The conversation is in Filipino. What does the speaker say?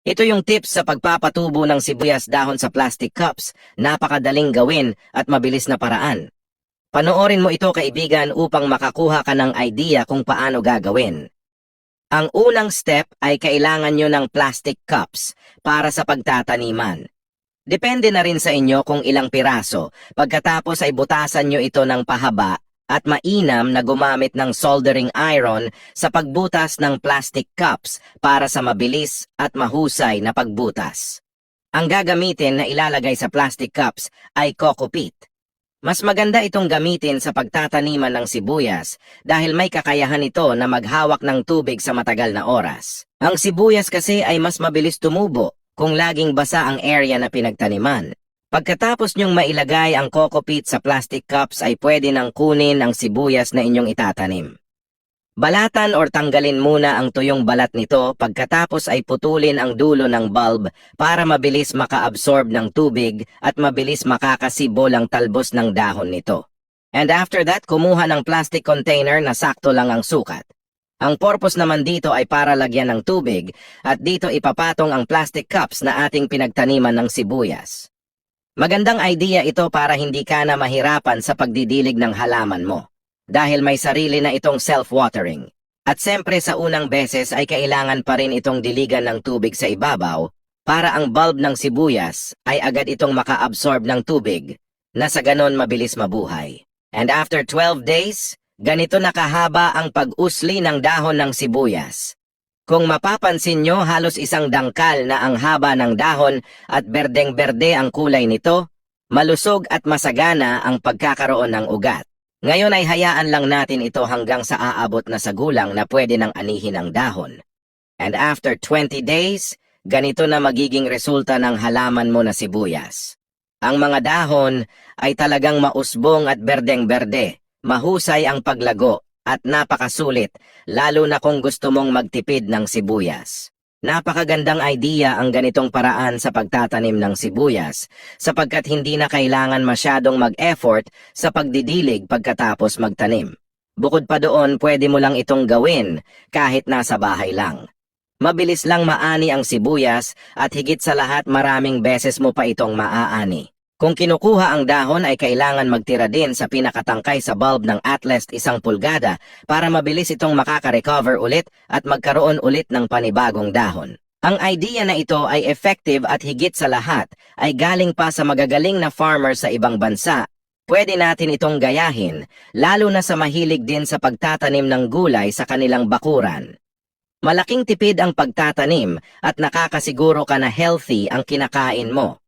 Ito yung tips sa pagpapatubo ng sibuyas dahon sa plastic cups. Napakadaling gawin at mabilis na paraan. Panoorin mo ito kaibigan upang makakuha ka ng idea kung paano gagawin. Ang unang step ay kailangan nyo ng plastic cups para sa pagtataniman. Depende na rin sa inyo kung ilang piraso. Pagkatapos ay butasan nyo ito ng pahaba at mainam na gumamit ng soldering iron sa pagbutas ng plastic cups para sa mabilis at mahusay na pagbutas. Ang gagamitin na ilalagay sa plastic cups ay coco peat. Mas maganda itong gamitin sa pagtataniman ng sibuyas dahil may kakayahan ito na maghawak ng tubig sa matagal na oras. Ang sibuyas kasi ay mas mabilis tumubo kung laging basa ang area na pinagtaniman. Pagkatapos nyong mailagay ang coco peat sa plastic cups ay pwede nang kunin ang sibuyas na inyong itatanim. Balatan or tanggalin muna ang tuyong balat nito pagkatapos ay putulin ang dulo ng bulb para mabilis maka-absorb ng tubig at mabilis makakasibol ang talbos ng dahon nito. And after that, kumuha ng plastic container na sakto lang ang sukat. Ang purpose naman dito ay para lagyan ng tubig at dito ipapatong ang plastic cups na ating pinagtaniman ng sibuyas. Magandang idea ito para hindi ka na mahirapan sa pagdidilig ng halaman mo dahil may sarili na itong self-watering. At siyempre sa unang beses ay kailangan pa rin itong diligan ng tubig sa ibabaw para ang bulb ng sibuyas ay agad itong maka-absorb ng tubig na sa ganon mabilis mabuhay. And after 12 days, ganito na kahaba ang pag-usli ng dahon ng sibuyas. Kung mapapansin nyo, halos isang dangkal na ang haba ng dahon at berdeng-berde ang kulay nito, malusog at masagana ang pagkakaroon ng ugat. Ngayon ay hayaan lang natin ito hanggang sa aabot na sa gulang na pwede nang anihin ang dahon. And after 20 days, ganito na magiging resulta ng halaman mo na sibuyas. Ang mga dahon ay talagang mausbong at berdeng-berde, mahusay ang paglago at napakasulit lalo na kung gusto mong magtipid ng sibuyas. Napakagandang idea ang ganitong paraan sa pagtatanim ng sibuyas sapagkat hindi na kailangan masyadong mag-effort sa pagdidilig pagkatapos magtanim. Bukod pa doon, pwede mo lang itong gawin kahit nasa bahay lang. Mabilis lang maani ang sibuyas at higit sa lahat maraming beses mo pa itong maaani. Kung kinukuha ang dahon ay kailangan magtira din sa pinakatangkay sa bulb ng at least isang pulgada para mabilis itong makaka-recover ulit at magkaroon ulit ng panibagong dahon. Ang idea na ito ay effective at higit sa lahat ay galing pa sa magagaling na farmer sa ibang bansa. Pwede natin itong gayahin, lalo na sa mahilig din sa pagtatanim ng gulay sa kanilang bakuran. Malaking tipid ang pagtatanim at nakakasiguro ka na healthy ang kinakain mo.